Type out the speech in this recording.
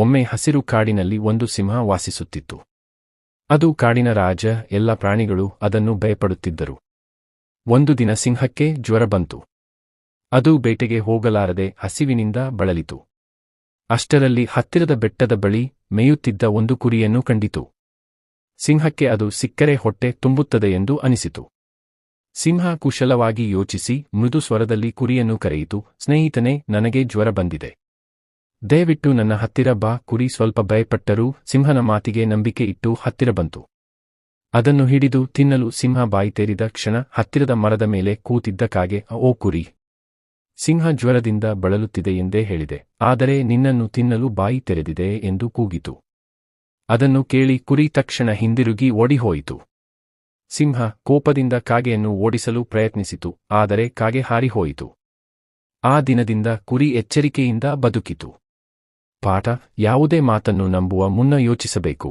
ಒಮ್ಮೆ ಹಸಿರು ಕಾಡಿನಲ್ಲಿ ಒಂದು ಸಿಂಹ ವಾಸಿಸುತ್ತಿತ್ತು. ಅದು ಕಾಡಿನ ರಾಜ, ಎಲ್ಲ ಪ್ರಾಣಿಗಳು ಅದನ್ನು ಭಯಪಡುತ್ತಿದ್ದರು. ಒಂದು ದಿನ ಸಿಂಹಕ್ಕೆ ಜ್ವರ ಬಂತು. ಅದು ಬೇಟೆಗೆ ಹೋಗಲಾರದೆ ಹಸಿವಿನಿಂದ ಬಳಲಿತು. ಅಷ್ಟರಲ್ಲಿ ಹತ್ತಿರದ ಬೆಟ್ಟದ ಬಳಿ ಮೇಯುತ್ತಿದ್ದ ಒಂದು ಕುರಿಯನ್ನು ಕಂಡಿತು. ಸಿಂಹಕ್ಕೆ ಅದು ಸಿಕ್ಕರೆ ಹೊಟ್ಟೆ ತುಂಬುತ್ತದೆ ಎಂದು ಅನಿಸಿತು. ಸಿಂಹ ಕುಶಲವಾಗಿ ಯೋಚಿಸಿ ಮೃದು ಸ್ವರದಲ್ಲಿ ಕುರಿಯನ್ನು ಕರೆಯಿತು, ಸ್ನೇಹಿತನೇ, ನನಗೆ ಜ್ವರ ಬಂದಿದೆ. ದಯವಿಟ್ಟು ನನ್ನ ಹತ್ತಿರ ಬಾ, ಕುರಿ ಸ್ವಲ್ಪ ಭಯಪಟ್ಟರೂ ಸಿಂಹನ ಮಾತಿಗೆ ನಂಬಿಕೆ ಇಟ್ಟು ಹತ್ತಿರ ಬಂತು. ಅದನ್ನು ಹಿಡಿದು ತಿನ್ನಲು ಸಿಂಹ ಬಾಯಿ ತೇರಿದ ಕ್ಷಣ ಹತ್ತಿರದ ಮರದ ಮೇಲೆ ಕೂತಿದ್ದ ಕಾಗೆ, ಓ ಕುರಿ! ಸಿಂಹ ಜ್ವರದಿಂದ ಬಳಲುತ್ತಿದೆ ಎಂದೇ ಹೇಳಿದೆ. ಆದರೆ ನಿನ್ನನ್ನು ತಿನ್ನಲು ಬಾಯಿ ತೆರೆದಿದೆ ಎಂದು ಕೂಗಿತು. ಅದನ್ನು ಕೇಳಿ ಕುರಿ ತಕ್ಷಣ ಹಿಂದಿರುಗಿ ಓಡಿಹೋಯಿತು. ಸಿಂಹ ಕೋಪದಿಂದ ಕಾಗೆಯನ್ನು ಓಡಿಸಲು ಪ್ರಯತ್ನಿಸಿತು, ಆದರೆ ಕಾಗೆ ಹಾರಿಹೋಯಿತು. ಆ ದಿನದಿಂದ ಕುರಿ ಎಚ್ಚರಿಕೆಯಿಂದ ಬದುಕಿತು. ಪಾಠ ಯಾವುದೇ ಮಾತನ್ನು ನಂಬುವ ಮುನ್ನ ಯೋಚಿಸಬೇಕು.